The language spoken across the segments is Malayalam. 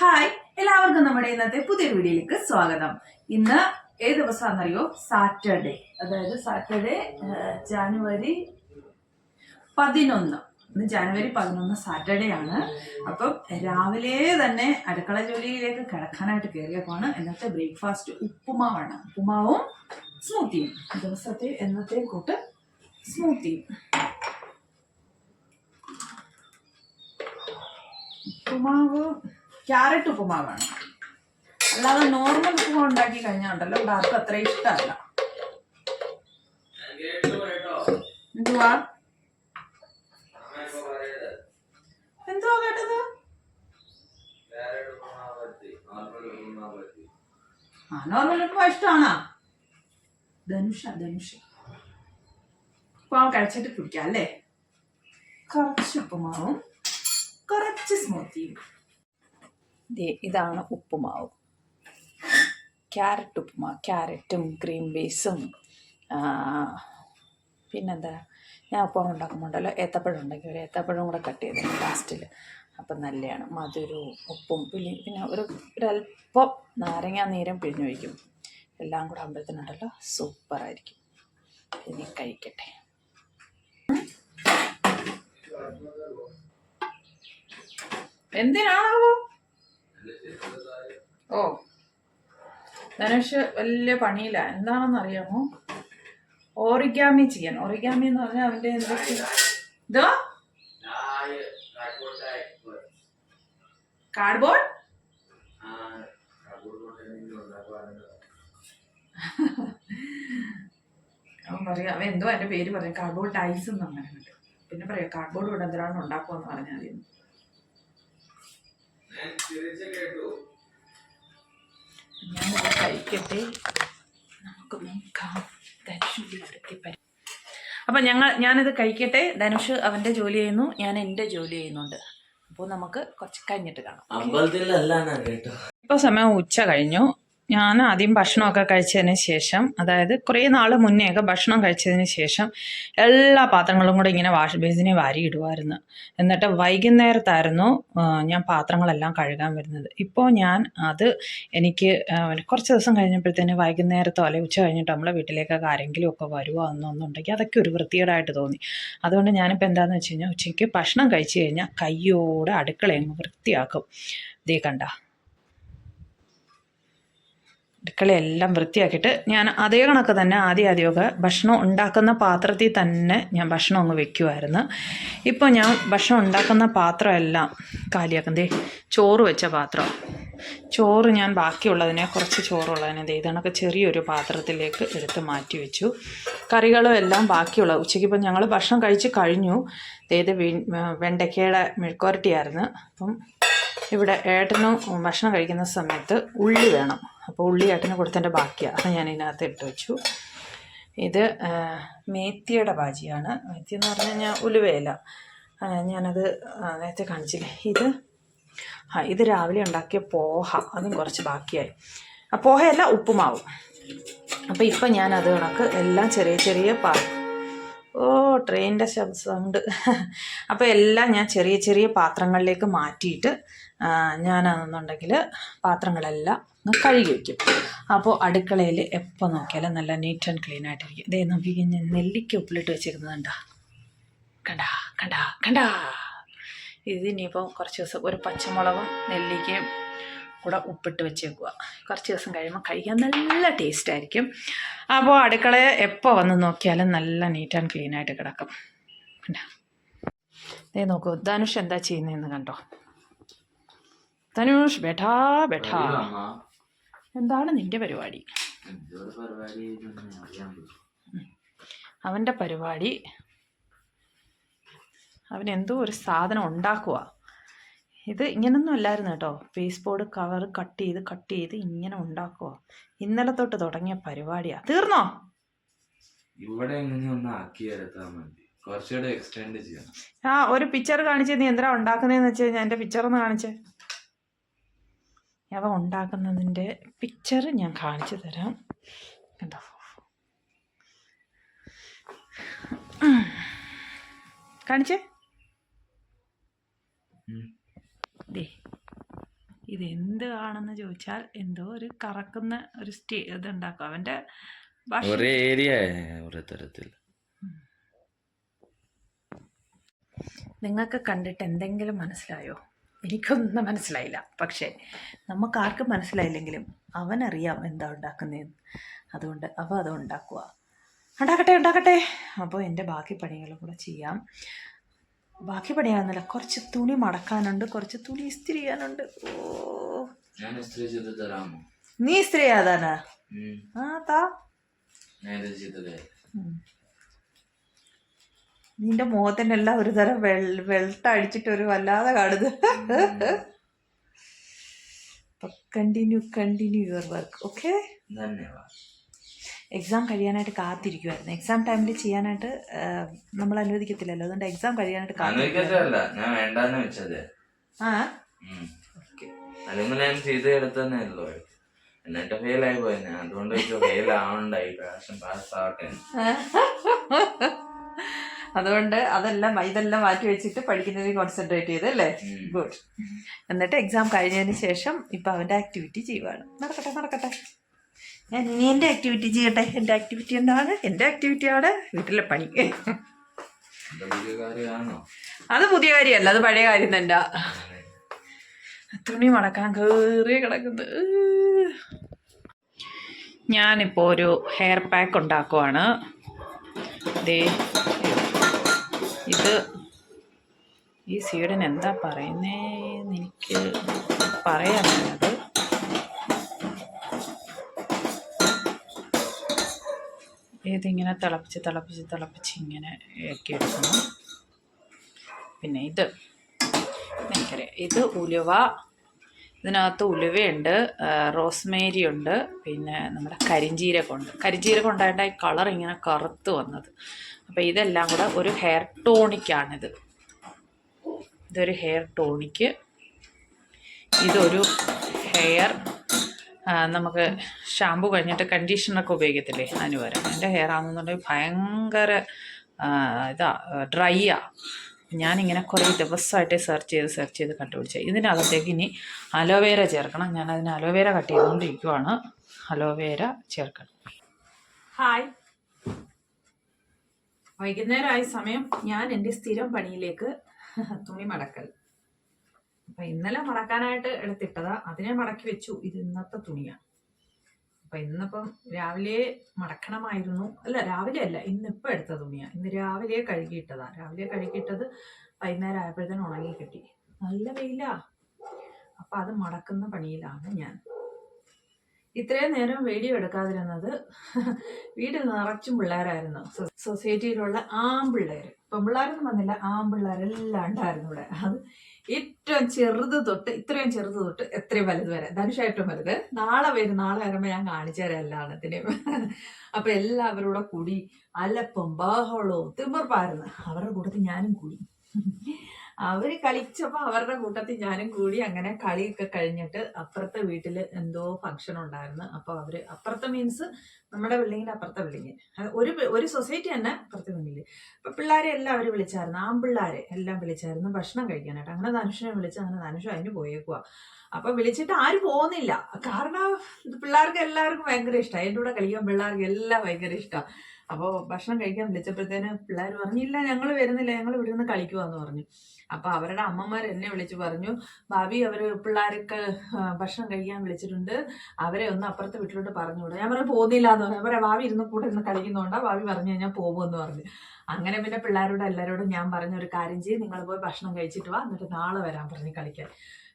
ഹായ് എല്ലാവർക്കും നമ്മുടെ ഇന്നത്തെ പുതിയൊരു വീഡിയോയിലേക്ക് സ്വാഗതം. ഇന്ന് ഏത് ദിവസമാണെന്നറിയോ? സാറ്റർഡേ അതായത് സാറ്റർഡേ ജാനുവരി പതിനൊന്ന്. ഇന്ന് ജാനുവരി പതിനൊന്ന് സാറ്റർഡേ ആണ്. അപ്പം രാവിലെ തന്നെ അടുക്കള ജോലിയിലേക്ക് കിടക്കാനായിട്ട് കയറിയപ്പോഴാണ് ഇന്നത്തെ ബ്രേക്ക്ഫാസ്റ്റ് ഉപ്പുമാവാണ്. ഉപ്പുമാവും സ്മൂത്തിയും ദിവസത്തെ എന്നത്തെ കൂട്ട് സ്മൂത്തിയും ഉപ്പുമാവ് ക്യാരറ്റ് ഉപ്പുമാവാണ് അല്ലാതെ നോർമൽ ഉപ്പുമാവ് ഉണ്ടാക്കി കഴിഞ്ഞാൽ ഉണ്ടല്ലോ ഇവിടെ ആർക്കും അത്ര ഇഷ്ടമല്ല. എന്തുവാ? എന്തുവാ കേട്ടത്? ആ നോർമൽ ഉപ്പുമാവ് ഇഷ്ടമാണോ? ധനുഷ ധനുഷ. ഉപ്പുമാവ് കഴിച്ചിട്ട് കുടിക്കാം അല്ലേ? കുറച്ച് ഉപ്പുമാവും കുറച്ച് സ്മൂത്തിയും ഇതാണ് ഉപ്പുമാവ്. ക്യാരറ്റ് ഉപ്പുമാവ് ക്യാരറ്റും ക്രീം ബേസും പിന്നെന്താ? ഞാൻ ഉപ്പുമാവ് ഉണ്ടാക്കുമ്പോൾ ഉണ്ടല്ലോ ഏത്തപ്പഴം ഉണ്ടെങ്കിൽ ഒരു ഏത്തപ്പഴം കൂടെ കട്ട് ചെയ്ത് ലാസ്റ്റിൽ അപ്പം നല്ലതാണ്. മധുരവും ഉപ്പും പിന്നെ പിന്നെ ഒരു ഒരല്പം നാരങ്ങാ നീരും പിഴിഞ്ഞൊഴിക്കും എല്ലാം കൂടെ അമ്പലത്തിനുണ്ടല്ലോ സൂപ്പറായിരിക്കും. ഇനി കഴിക്കട്ടെ. എന്തിനാണാവോ? ഓ. ധനുഷ് വലിയ പണിയില്ല. എന്താണെന്ന് അറിയാമോ ഓറിഗാമി ചെയ്യാൻ. ഓറിഗാമി എന്ന് പറഞ്ഞാൽ അവന്റെ എന്തൊക്കെ? ഇതോ? കാർഡ്ബോർഡ്? അവൻ പറയാം അവൻ എന്തോ എന്റെ പേര് പറയാം കാർഡ്ബോർഡ് ടൈസ് എന്ന് അങ്ങനെ പിന്നെ പറയാം കാർഡ്ബോർഡ് കൊണ്ട് എന്തിനാണ് ഉണ്ടാക്കുമെന്ന് പറഞ്ഞാൽ ഞാനത് കഴിക്കട്ടെ. നമുക്ക് നോക്കാം. ധനുഷ് അപ്പം ഞങ്ങൾ ഞാനിത് കഴിക്കട്ടെ. ധനുഷ് അവന്റെ ജോലി ചെയ്യുന്നു. ഞാൻ എന്റെ ജോലി ചെയ്യുന്നുണ്ട്. അപ്പോൾ നമുക്ക് കുറച്ച് കഴിഞ്ഞിട്ട് കാണാം. അമ്പലത്തിലല്ല ഞാൻ കേട്ടോ. ഇപ്പോൾ സമയം ഉച്ച കഴിഞ്ഞു. ഞാൻ ആദ്യം ഭക്ഷണമൊക്കെ കഴിച്ചതിന് ശേഷം അതായത് കുറേ നാൾ മുന്നെയൊക്കെ ഭക്ഷണം കഴിച്ചതിന് ശേഷം എല്ലാ പാത്രങ്ങളും കൂടെ ഇങ്ങനെ വാഷ് ബേസിനെ വാരിയിടുമായിരുന്നു എന്നിട്ട് വൈകുന്നേരത്തായിരുന്നു ഞാൻ പാത്രങ്ങളെല്ലാം കഴുകാൻ വരുന്നത്. ഇപ്പോൾ ഞാൻ അത് എനിക്ക് കുറച്ച് ദിവസം കഴിഞ്ഞപ്പോഴത്തേന് വൈകുന്നേരത്തോ അല്ലെങ്കിൽ ഉച്ച കഴിഞ്ഞിട്ട് നമ്മളെ വീട്ടിലേക്കൊക്കെ ആരെങ്കിലും ഒക്കെ വരുമോ എന്നുണ്ടെങ്കിൽ അതൊക്കെ ഒരു വൃത്തികേടായിട്ട് തോന്നി. അതുകൊണ്ട് ഞാനിപ്പോൾ എന്താണെന്ന് വെച്ച് കഴിഞ്ഞാൽ ഉച്ചയ്ക്ക് ഭക്ഷണം കഴിച്ചു കഴിഞ്ഞാൽ കയ്യോടെ അടുക്കളയങ്ങ് വൃത്തിയാക്കും. ദേ കണ്ട. അടുക്കളയെല്ലാം വൃത്തിയാക്കിയിട്ട് ഞാൻ അതേ കണക്ക് തന്നെ ആദ്യം ആദ്യമൊക്കെ ഭക്ഷണം ഉണ്ടാക്കുന്ന പാത്രത്തിൽ തന്നെ ഞാൻ ഭക്ഷണം അങ്ങ് വെക്കുമായിരുന്നു ഇപ്പോൾ ഞാൻ ഭക്ഷണം ഉണ്ടാക്കുന്ന പാത്രമെല്ലാം കാലിയാക്കുന്നതേ ചോറ് വെച്ച പാത്രം. ചോറ് ഞാൻ ബാക്കിയുള്ളതിനെ കുറച്ച് ചോറുള്ളതിനെ ദേ ഇതണക്ക് ചെറിയൊരു പാത്രത്തിലേക്ക് എടുത്ത് മാറ്റി വെച്ചു. കറികളും എല്ലാം ബാക്കിയുള്ള ഉച്ചയ്ക്ക് ഇപ്പം ഞങ്ങൾ ഭക്ഷണം കഴിച്ച് കഴിഞ്ഞു. ദേ വെണ്ടയ്ക്കയുടെ മെഴുക്കുവരട്ടിയായിരുന്നു. അപ്പം ഇവിടെ ഏട്ടന് ഭക്ഷണം കഴിക്കുന്ന സമയത്ത് ഉള്ളി വേണം. അപ്പോൾ ഉള്ളി ഏട്ടന് കൊടുത്തതിന്റെ ബാക്കിയാണ് ഞാൻ ഇതിനകത്ത് ഇട്ട് വെച്ചു. ഇത് മേത്തിയുടെ ഭാജിയാണ്. മേത്തി എന്ന് പറഞ്ഞു കഴിഞ്ഞാൽ ഉലുവയില. ഞാനത് നേരത്തെ കാണിച്ചില്ല? ഇത് ആ ഇത് രാവിലെ ഉണ്ടാക്കിയ പോഹ. അതും കുറച്ച് ബാക്കിയായി. പോഹയല്ല ഉപ്പുമാവ്. അപ്പോൾ ഇപ്പം ഞാനത് കണക്ക് എല്ലാം ചെറിയ ചെറിയ പാ ഓ ട്രെയിനിന്റെ ശബ്ദ സൗണ്ട് അപ്പോൾ എല്ലാം ഞാൻ ചെറിയ ചെറിയ പാത്രങ്ങളിലേക്ക് മാറ്റിയിട്ട് ഞാനാണെന്നുണ്ടെങ്കിൽ പാത്രങ്ങളെല്ലാം കഴുകി വയ്ക്കും അപ്പോൾ അടുക്കളയിൽ എപ്പോൾ നോക്കിയാലും നല്ല നീറ്റ് ആൻഡ് ക്ലീൻ ആയിട്ടിരിക്കും. ഇതേ നോക്കി ഞാൻ നെല്ലിക്ക ഉപ്പിലിട്ട് വെച്ചിരുന്നത് കണ്ടാ? കണ്ടാ കണ്ടാ കണ്ടാ? ഇതിനിയിപ്പോൾ കുറച്ച് ദിവസം ഒരു പച്ചമുളകും നെല്ലിക്കയും കൂടെ ഉപ്പിട്ട് വെച്ചേക്കുക കുറച്ച് ദിവസം കഴിയുമ്പോൾ കഴിക്കാൻ നല്ല ടേസ്റ്റ് ആയിരിക്കും. അപ്പോൾ അടുക്കളയെ എപ്പോൾ വന്ന് നോക്കിയാലും നല്ല നീറ്റ് ആൻഡ് ക്ലീൻ ആയിട്ട് കിടക്കും. കണ്ടോ? ദേ നോക്കൂ ധനുഷ് എന്താ ചെയ്യുന്നതെന്ന് കണ്ടോ? ധനുഷ് ബെഠാ ബെഠാ. എന്താണ് നിന്റെ പരിപാടി? അവന്റെ പരിപാടി അവന്റെ അവൻ എന്തോ ഒരു സാധനം ഉണ്ടാക്കുക ഇത് ഇങ്ങനൊന്നും അല്ലായിരുന്നു കേട്ടോ. ഫേസ് ബോർഡ് കവർ കട്ട് ചെയ്ത് കട്ട് ചെയ്ത് ഇങ്ങനെ ഉണ്ടാക്കുക ഇന്നലെ തൊട്ട് തുടങ്ങിയ പരിപാടിയാ. തീർന്നോ? ഇവിടെ ആ ഒരു പിക്ചർ കാണിച്ചത് നീ എന്തിനാ ഉണ്ടാക്കുന്നതെന്ന് വെച്ചാൽ കഴിഞ്ഞാൽ എന്റെ പിക്ചർ ഒന്ന് കാണിച്ചേ. അവ ഉണ്ടാക്കുന്നതിന്റെ പിക്ചർ ഞാൻ കാണിച്ചു തരാം. കണ്ടോ? കാണിച്ചേ. ദേ ഇത് ഇത് എന്ത് ആണെന്ന് ചോദിച്ചാൽ എന്തോ ഒരു കറക്കുന്ന ഒരു സ്റ്റേ ഇതുണ്ടാക്കും. അവന്റെ ഭാഷ. ഒരേ ഏരിയ ഒരേ തരത്തിൽ. നിങ്ങൾക്ക് കണ്ടിട്ട് എന്തെങ്കിലും മനസ്സിലായോ? എനിക്കൊന്നും മനസ്സിലായില്ല. പക്ഷേ നമുക്കാർക്കും മനസ്സിലായില്ലെങ്കിലും അവനറിയാം എന്താ ഉണ്ടാക്കുന്നതെന്ന് അതുകൊണ്ട് അവ അത് ഉണ്ടാക്കുക. ഉണ്ടാക്കട്ടെ ഉണ്ടാക്കട്ടെ. അപ്പോൾ എന്റെ ബാക്കി പണികളും കൂടെ ചെയ്യാം. ബാക്കി പണിയാണെന്നില്ല കുറച്ച് തുണി മടക്കാനുണ്ട് കുറച്ച് തുണി ഇസ്തിരി ചെയ്യാനുണ്ട് ഓ നീ ഇസ്തിരി ചെയ്യാതാനാ. ആ താ ഞാൻ ഇത് ചെയ്തതേ ഉം. നിന്റെ മുഖത്തിനെല്ലാം ഒരു തരം വെൾ വെള്ളം അടിച്ചിട്ട് ഒരു വല്ലാതെ കാണുന്നത് continue continue your work okay exam കഴിയാനായിട്ട് കാത്തിരിക്കുമായിരുന്നു എക്സാം ടൈമിൽ ചെയ്യാനായിട്ട് നമ്മൾ അനുവദിക്കത്തില്ലല്ലോ. അതുകൊണ്ട് എക്സാം കഴിയാനായിട്ട് വേണ്ടാന്ന് ആ? അല്ലെങ്കിൽ ഞാൻ ചെയ്ത് എന്നിട്ട് ഫെയിൽ ആയി പോയി. ഞാൻ അതുകൊണ്ട് ഫെയിൽ ആവണ്ടായി. പ്രാവശ്യം പാസ് ആവട്ടെ. അതുകൊണ്ട് അതെല്ലാം ഇതെല്ലാം മാറ്റി വെച്ചിട്ട് പഠിക്കുന്നതിൽ കോൺസെൻട്രേറ്റ് ചെയ്ത് അല്ലേ? ഗുഡ് എന്നിട്ട് എക്സാം കഴിഞ്ഞതിന് ശേഷം ഇപ്പം അവന്റെ ആക്ടിവിറ്റി ചെയ്യുവാണ്. നടക്കട്ടെ നടക്കട്ടെ. ഞാൻ ഇനി എന്റെ ആക്ടിവിറ്റി ചെയ്യട്ടെ? എന്റെ ആക്ടിവിറ്റി എന്താണ്? എന്റെ ആക്ടിവിറ്റിയാണ് വീട്ടിലെ പണി. അത് പുതിയ കാര്യമല്ല അത് പഴയ കാര്യം തന്നെ. തുണി മടക്കാൻ കയറി കിടക്കുന്നത് ഞാനിപ്പോൾ ഒരു ഹെയർ പാക്ക് ഉണ്ടാക്കുവാണ്. ദേ ഇത് ഈ സീഡിന് എന്താ പറയുന്നേന്ന് എനിക്ക് പറയാനുള്ളത് ഇതിങ്ങനെ തിളപ്പിച്ച് തിളപ്പിച്ച് തിളപ്പിച്ച് ഇങ്ങനെ ഇളക്കി എടുക്കണം. പിന്നെ ഇത്. എനിക്കറിയാം. ഇത് ഉലുവ ഇതിനകത്ത് ഉലുവയുണ്ട് റോസ്മേരി ഉണ്ട് പിന്നെ നമ്മുടെ കരിഞ്ചീരകമുണ്ട്. കരിഞ്ജീരകം ഉണ്ടായിട്ട് ഈ കളർ ഇങ്ങനെ കറുത്ത് വന്നത്. അപ്പോൾ ഇതെല്ലാം കൂടെ ഒരു ഹെയർ ടോണിക്കാണിത്. ഇതൊരു ഹെയർ ടോണിക്ക്. ഇതൊരു ഹെയർ നമുക്ക് ഷാമ്പു കഴിഞ്ഞിട്ട് കണ്ടീഷണറൊക്കെ ഉപയോഗിക്കത്തില്ലേ? അതിന് പകരം എന്റെ ഹെയർ ആണെന്നുണ്ടെങ്കിൽ ഭയങ്കര ഇതാ ഡ്രൈ ഡ്രൈയാ. ഞാനിങ്ങനെ കുറേ ദിവസമായിട്ട് സെർച്ച് ചെയ്ത് സെർച്ച് ചെയ്ത് കണ്ടുപിടിച്ചത് ഇതിനകത്തേക്ക് ഇനി അലോവേര ചേർക്കണം. ഞാൻ അതിന് അലോവേര കട്ട് ചെയ്തുകൊണ്ടിരിക്കുവാണ്. അലോവേര ചേർക്കണം. ഹായ് വൈകുന്നേരമായ സമയം. ഞാൻ എന്റെ സ്ഥിരം പണിയിലേക്ക് തുണി മടക്കൽ. അപ്പം ഇന്നലെ മടക്കാനായിട്ട് എടുത്തിട്ടതാ. അതിനെ മടക്കി വെച്ചു. ഇത് ഇന്നത്തെ തുണിയാണ് അപ്പം ഇന്നിപ്പം രാവിലെ മടക്കണമായിരുന്നു. അല്ല രാവിലെ അല്ല ഇന്നിപ്പോൾ എടുത്ത തുണിയാണ് ഇന്ന് രാവിലെ കഴുകിയിട്ടതാ. രാവിലെ കഴുകിയിട്ടത് വൈകുന്നേരം ആയപ്പോഴത്തേനും ഉണങ്ങി കിട്ടി. നല്ല വെയിലാ. അപ്പം അത് മടക്കുന്ന പണിയിലാണ് ഞാൻ. ഇത്രയും നേരം വീഡിയോ എടുക്കാതിരുന്നത് വീട്ടിൽ നിറച്ചും പിള്ളേരായിരുന്നു. സൊസൈറ്റിയിലുള്ള സൊസൈറ്റിയിലുള്ള ആൺപിള്ളേർ പെൺപിള്ളേരൊന്നും വന്നില്ല ആൺപിള്ളേരെല്ലാം ഉണ്ടായിരുന്നു ഇവിടെ. അത് ഏറ്റവും ചെറുത് തൊട്ട് ഇത്രയും ചെറുത് തൊട്ട് എത്രയും വലുത് വരെ. ധനുഷ ഏറ്റവും വലുത്. നാളെ വരും നാളെ വരുമ്പോൾ ഞാൻ കാണിച്ചു തരാം എല്ലാത്തിനെയും. അപ്പൊ എല്ലാവരുടെ കൂടി അലപ്പും ബഹളവും തിമിർപ്പായിരുന്നു. അവരുടെ കൂട്ടത്തിൽ ഞാനും കൂടി. അവർ കളിച്ചപ്പോ അവരുടെ കൂട്ടത്തിൽ ഞാനും കൂടി അങ്ങനെ കളിയൊക്കെ കഴിഞ്ഞിട്ട് അപ്പുറത്തെ വീട്ടിൽ എന്തോ ഫംഗ്ഷൻ ഉണ്ടായിരുന്നു. അപ്പൊ അവർ അപ്പുറത്തെ മീൻസ് നമ്മുടെ ബിൽഡിങ്ങിന്റെ അപ്പുറത്തെ ബിൽഡിങ് ഒരു ഒരു സൊസൈറ്റി തന്നെ അപ്പുറത്തെ ബിൽഡിങ്ങിൽ അപ്പൊ പിള്ളേരെ എല്ലാം അവർ വിളിച്ചായിരുന്നു. ആൺപിള്ളേരെ എല്ലാം വിളിച്ചായിരുന്നു ഭക്ഷണം കഴിക്കാനായിട്ട്. അങ്ങനെ ധനുഷിനെ വിളിച്ച് അങ്ങനെ ധനുഷ് അതിന് പോയേക്കുക അപ്പൊ വിളിച്ചിട്ട് ആരും പോകുന്നില്ല കാരണം പിള്ളേർക്ക് എല്ലാവർക്കും ഭയങ്കര ഇഷ്ടമാണ് എന്റെ കൂടെ കളിക്കാൻ പിള്ളേർക്ക് എല്ലാം ഭയങ്കര ഇഷ്ടമാണ് അപ്പോൾ ഭക്ഷണം കഴിക്കാൻ വിളിച്ചപ്പോഴത്തേന് പിള്ളേർ പറഞ്ഞില്ല ഞങ്ങൾ വരുന്നില്ല ഞങ്ങൾ ഇവിടെ നിന്ന് കളിക്കുവാന്ന് പറഞ്ഞു. അപ്പൊ അവരുടെ അമ്മമാർ എന്നെ വിളിച്ച് പറഞ്ഞു ഭാവി അവർ പിള്ളേർക്ക് ഭക്ഷണം കഴിക്കാൻ വിളിച്ചിട്ടുണ്ട്. അവരെ ഒന്ന് അപ്പുറത്തെ വീട്ടിലോട്ട് വിടാം ഞാൻ പറയാം പോകുന്നില്ല എന്ന് പറഞ്ഞു പറയാം ഭാവി ഇരുന്ന് കൂടെ ഇരുന്ന് കളിക്കുന്നോണ്ടാ ഭാവി പറഞ്ഞു കഴിഞ്ഞാൽ പോകുമെന്ന് പറഞ്ഞു. അങ്ങനെ പിന്നെ പിള്ളേരോട് എല്ലാവരോടും ഞാൻ പറഞ്ഞ ഒരു കാര്യം ചെയ്യും നിങ്ങൾ പോയി ഭക്ഷണം കഴിച്ചിട്ട് വാ എന്നിട്ട് നാളെ വരാൻ പറഞ്ഞു കളിക്കാൻ.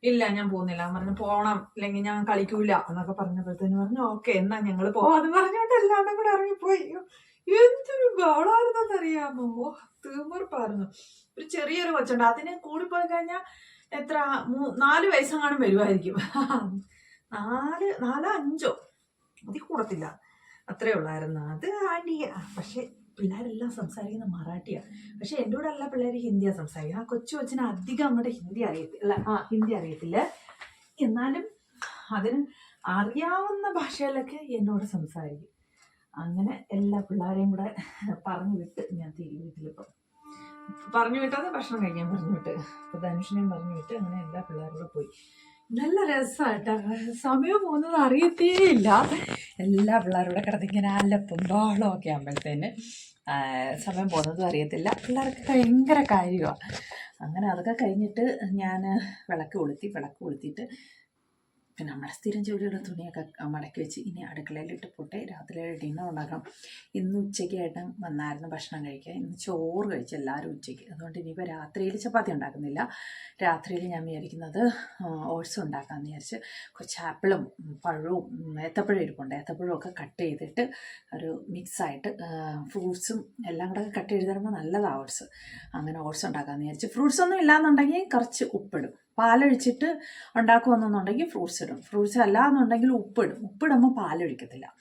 ഇല്ല ഞാൻ പോകുന്നില്ല പറഞ്ഞു പോണം അല്ലെങ്കിൽ ഞാൻ കളിക്കൂല. എന്നൊക്കെ പറഞ്ഞപ്പോഴത്തേന് പറഞ്ഞു ഓക്കെ എന്നാ ഞങ്ങൾ പോവാന്ന് പറഞ്ഞോണ്ട് എല്ലാവരും കൂടെ ഇറങ്ങിപ്പോയി. എന്തൊരു ബഹളായിരുന്നെന്നറിയാമോ പറഞ്ഞു ഒരു ചെറിയൊരു കൊച്ചുണ്ട്. അതിന് കൂടിപ്പോയി കഴിഞ്ഞാൽ എത്ര? മൂ- നാല് വയസ്സെങ്ങാനും വരുമായിരിക്കും നാല് നാലോ അഞ്ചോ? അതിൽ കൂടത്തില്ല. അത്രേ ഉള്ളായിരുന്നു. അത് ആന്റിയ പക്ഷെ പിള്ളേരെല്ലാം സംസാരിക്കുന്ന മറാഠിയാണ് പക്ഷെ എന്റെ കൂടെ എല്ലാ പിള്ളേർ ഹിന്ദിയാണ് സംസാരിക്കുന്നത്. ആ കൊച്ചു കൊച്ചിന് അധികം അങ്ങോട്ട് ഹിന്ദി അറിയത്തില്ല. ആ ഹിന്ദി അറിയത്തില്ല. എന്നാലും അതിന് അറിയാവുന്ന ഭാഷയിലൊക്കെ എന്നോട് സംസാരിക്കും. അങ്ങനെ എല്ലാ പിള്ളേരെയും കൂടെ പറഞ്ഞു വിട്ട് ഞാൻ തിരികെ വീട്ടിലിപ്പം പറഞ്ഞു വിട്ടാതെ ഭക്ഷണം കഴിക്കാൻ പറഞ്ഞു വിട്ട് അപ്പോൾ ധനുഷിനെയും പറഞ്ഞു വിട്ട് അങ്ങനെ എല്ലാ പിള്ളേരോടും പോയി. നല്ല രസമായിട്ട സമയം പോകുന്നത് അറിയത്തേ ഇല്ല. എല്ലാ പിള്ളേരുടെ കിടന്നിങ്ങനെ അലപ്പും ബഹളവും ഒക്കെ ആകുമ്പോഴത്തേന് സമയം പോകുന്നതും അറിയത്തില്ല. പിള്ളേർക്ക് ഭയങ്കര കാര്യമാണ് അങ്ങനെ അതൊക്കെ കഴിഞ്ഞിട്ട് ഞാൻ വിളക്ക് കൊളുത്തി വിളക്ക് കൊളുത്തിയിട്ട് പിന്നെ നമ്മുടെ സ്ഥിരം ജോലിയുള്ള തുണിയൊക്കെ മടക്കി വെച്ച് ഇനി അടുക്കളയിലിട്ട് പോട്ടെ. രാത്രി ഡിന്നർ ഉണ്ടാക്കണം ഇന്ന് ഉച്ചയ്ക്കായിട്ട് വന്നായിരുന്നു ഭക്ഷണം കഴിക്കാൻ. ഇന്ന് ചോറ് കഴിച്ചു എല്ലാവരും ഉച്ചയ്ക്ക്. അതുകൊണ്ട് ഇനിയിപ്പോൾ രാത്രിയിൽ ചപ്പാത്തി ഉണ്ടാക്കുന്നില്ല. രാത്രിയിൽ ഞാൻ വിചാരിക്കുന്നത് ഓട്സ് ഉണ്ടാക്കാമെന്ന് വിചാരിച്ച് കുറച്ച് ആപ്പിളും പഴവും ഏത്തപ്പഴം ഇരിപ്പുണ്ട്. ഏത്തപ്പഴവും ഒക്കെ കട്ട് ചെയ്തിട്ട് ഒരു മിക്സായിട്ട് ഫ്രൂട്ട്സും എല്ലാം കൂടെ കട്ട് ചെയ്ത് തരുമ്പോൾ നല്ലതാണ് ഓട്സ് അങ്ങനെ ഓട്സ് ഉണ്ടാക്കാമെന്ന് വിചാരിച്ച് ഫ്രൂട്ട്സ് ഒന്നും ഇല്ലാന്നുണ്ടെങ്കിൽ കുറച്ച് ഉപ്പിടും. പാലൊഴിച്ചിട്ട് ഉണ്ടാക്കുമെന്നുണ്ടെങ്കിൽ ഫ്രൂട്ട്സ് ഇടും. ഫ്രൂട്ട്സ് അല്ല എന്നുണ്ടെങ്കിൽ ഉപ്പിടും. ഉപ്പിടുമ്പോൾ പാലൊഴിക്കത്തില്ല.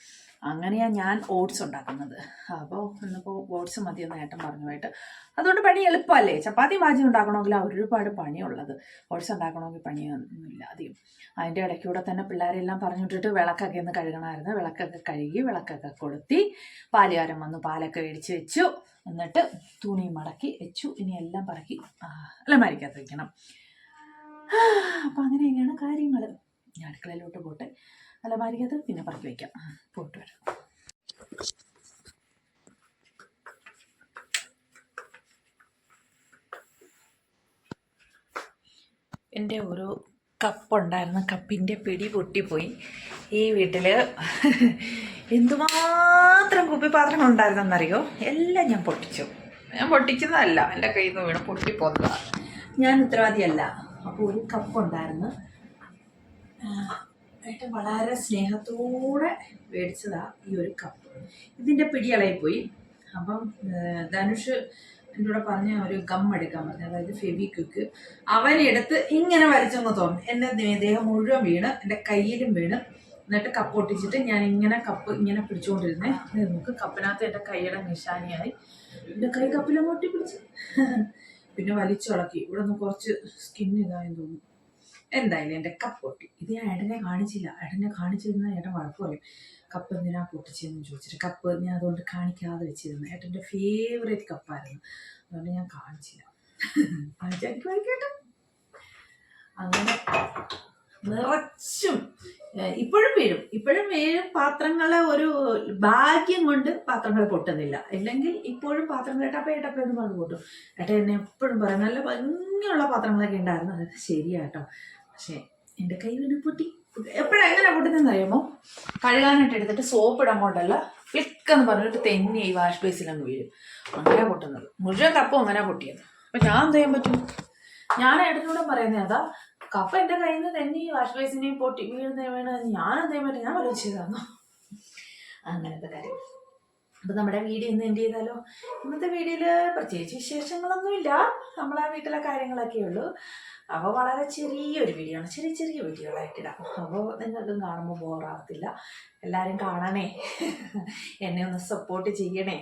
അങ്ങനെയാണ് ഞാൻ ഓട്സ് ഉണ്ടാക്കുന്നത്. അപ്പോൾ ഇന്നിപ്പോൾ ഓട്സ് മതിയെന്ന് ഏട്ടൻ പറഞ്ഞു പോയിട്ട് അതുകൊണ്ട് പണി എളുപ്പമല്ലേ? ചപ്പാത്തി ഭാജി ഉണ്ടാക്കണമെങ്കിൽ ഒരുപാട് പണിയുള്ളത്. ഓട്സ് ഉണ്ടാക്കണമെങ്കിൽ പണിയൊന്നുമില്ല. അധികം. അതിന്റെ ഇടയ്ക്കൂടെ തന്നെ പിള്ളേരെല്ലാം പറഞ്ഞിട്ടിട്ട് വിളക്കൊക്കെ ഒന്ന് കഴുകണമായിരുന്നു. വിളക്കൊക്കെ കഴുകി വിളക്കൊക്കെ കൊളുത്തി പാലുകാരൻ വന്നു പാലൊക്കെ മേടിച്ച് വെച്ചു. എന്നിട്ട് തുണി മടക്കി വെച്ചു. ഇനി എല്ലാം പറക്കി അലമാരിക്കകത്ത് വയ്ക്കണം അപ്പം അങ്ങനെയൊക്കെയാണ് കാര്യങ്ങൾ ഞാൻ അടുക്കളയിലോട്ട് പോട്ടെ. അലമാരിക്കത് പിന്നെ പറക്കി വയ്ക്കാം പോട്ട് വരാം. എന്റെ ഒരു കപ്പുണ്ടായിരുന്നു. കപ്പിന്റെ പിടി പൊട്ടിപ്പോയി. ഈ വീട്ടിൽ എന്തുമാത്രം കുപ്പിപ്പാത്രങ്ങൾ ഉണ്ടായിരുന്നെന്നറിയോ? എല്ലാം ഞാൻ പൊട്ടിച്ചു. ഞാൻ പൊട്ടിക്കുന്നതല്ല എന്റെ കയ്യിൽ നിന്ന് വീണ് പൊട്ടിപ്പോന്നതാണ് ഞാൻ ഉത്തരവാദിയല്ല. അപ്പോൾ ഒരു കപ്പ് ഉണ്ടായിരുന്നു. ഏട്ടൻ വളരെ സ്നേഹത്തോടെ മേടിച്ചതാ ഈ ഒരു കപ്പ് ഇതിന്റെ പിടിയളയിപ്പോയി അപ്പം ധനുഷ് എന്റെ കൂടെ പറഞ്ഞ ഒരു ഗം എടുക്കാൻ പറഞ്ഞു. അതായത് ഫെവിക്വിക്ക്. അവനെടുത്ത് ഇങ്ങനെ വരച്ചെന്ന് തോന്നും. എന്റെ ദേഹം മുഴുവൻ വീണ്. എന്റെ കയ്യിലും വീണ്. എന്നിട്ട് കപ്പ് ഒട്ടിച്ചിട്ട് ഞാൻ ഇങ്ങനെ കപ്പ് ഇങ്ങനെ പിടിച്ചുകൊണ്ടിരുന്നേ നമുക്ക് കപ്പിനകത്ത് എന്റെ കൈയുടെ നിശാനിയായി. എന്റെ കൈ കപ്പിലും ഒട്ടി പിടിച്ച് പിന്നെ വലിച്ചുളക്കി ഇവിടെ നിന്ന് കുറച്ച് സ്കിൻ ഇതായെന്ന് തോന്നുന്നു. എന്തായാലും എന്റെ കപ്പ് പൊട്ടി. ഇത് ഞാൻ ഏട്ടനെ കാണിച്ചില്ല. ഏട്ടനെ കാണിച്ചിരുന്ന ഏട്ടൻ വഴക്ക് കപ്പ് എന്തിനാ പൊട്ടിച്ചതെന്ന് ചോദിച്ചിട്ട് കപ്പ് ഞാൻ അതുകൊണ്ട് കാണിക്കാതെ വെച്ചിരുന്നു. ഏട്ടന്റെ ഫേവറേറ്റ് കപ്പായിരുന്നു അതുകൊണ്ട് ഞാൻ കാണിച്ചില്ല. കാണിച്ചാൽ അങ്ങനെ നിറച്ചും. ഇപ്പോഴും വീഴും. ഇപ്പോഴും വീഴും പാത്രങ്ങളെ ഒരു ഭാഗ്യം കൊണ്ട് പാത്രങ്ങൾ പൊട്ടുന്നില്ല. ഇല്ലെങ്കിൽ ഇപ്പോഴും പാത്രങ്ങൾ ഏട്ടപ്പ ഏട്ടപ്പ എന്ന് പറഞ്ഞു പൊട്ടും. ഏട്ടാ എന്നെ എപ്പോഴും പറയും നല്ല ഭംഗിയുള്ള പാത്രങ്ങളൊക്കെ ഉണ്ടായിരുന്നു. അതൊക്കെ ശരിയാട്ടോ പക്ഷേ എന്റെ കൈ വീണ് പൊട്ടി. എപ്പോഴും എങ്ങനെ പൊട്ടുന്നതെന്ന് അറിയുമോ? കഴുകാനായിട്ട് എടുത്തിട്ട് സോപ്പ് ഇടാൻ കൊണ്ടല്ല ക്ലിക്ക് എന്ന് പറഞ്ഞിട്ട് തെന്നി ഈ വാഷ് ബേസിലങ്ങ് വീഴും. അങ്ങനെ പൊട്ടുന്നത്. മുഴുവൻ കപ്പും അങ്ങനെ പൊട്ടിയത്. അപ്പം ഞാൻ എന്ത് ചെയ്യാൻ പറ്റും? ഞാൻ ഏട്ടനോട് പറയുന്നത് അതാ കപ്പ എന്റെ കയ്യിൽ നിന്ന് തന്നെ ഈ വാഷ് ബേസിനെയും പൊട്ടി വീഴുന്ന വീണ് ഞാൻ എന്ത് പറ്റി ഞാൻ വലിച്ചു തന്നു? അങ്ങനത്തെ കാര്യം. അപ്പൊ നമ്മുടെ വീഡിയോ ഇന്ന് എന്ത് ചെയ്താലോ? ഇന്നത്തെ വീഡിയോയിൽ പ്രത്യേകിച്ച് വിശേഷങ്ങളൊന്നുമില്ല. നമ്മളെ വീട്ടിലെ കാര്യങ്ങളൊക്കെ ഉള്ളൂ. അപ്പോൾ വളരെ ചെറിയൊരു വീഡിയോ ആണ്. ചെറിയ ചെറിയ വീഡിയോകളായിട്ടിടാം അപ്പോൾ നിങ്ങൾക്കും കാണുമ്പോൾ ബോറാകത്തില്ല എല്ലാവരും കാണണേ. എന്നെ ഒന്ന് സപ്പോർട്ട് ചെയ്യണേ.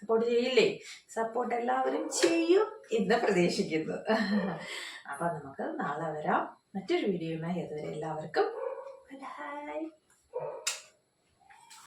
സപ്പോർട്ട് ചെയ്യില്ലേ? സപ്പോർട്ട് എല്ലാവരും ചെയ്യും എന്ന് പ്രതീക്ഷിക്കുന്നു. അപ്പം നമുക്ക് നാളെ വരാം. മറ്റൊരു വീഡിയോയുമായി അതുവരെ എല്ലാവർക്കും ബൈ.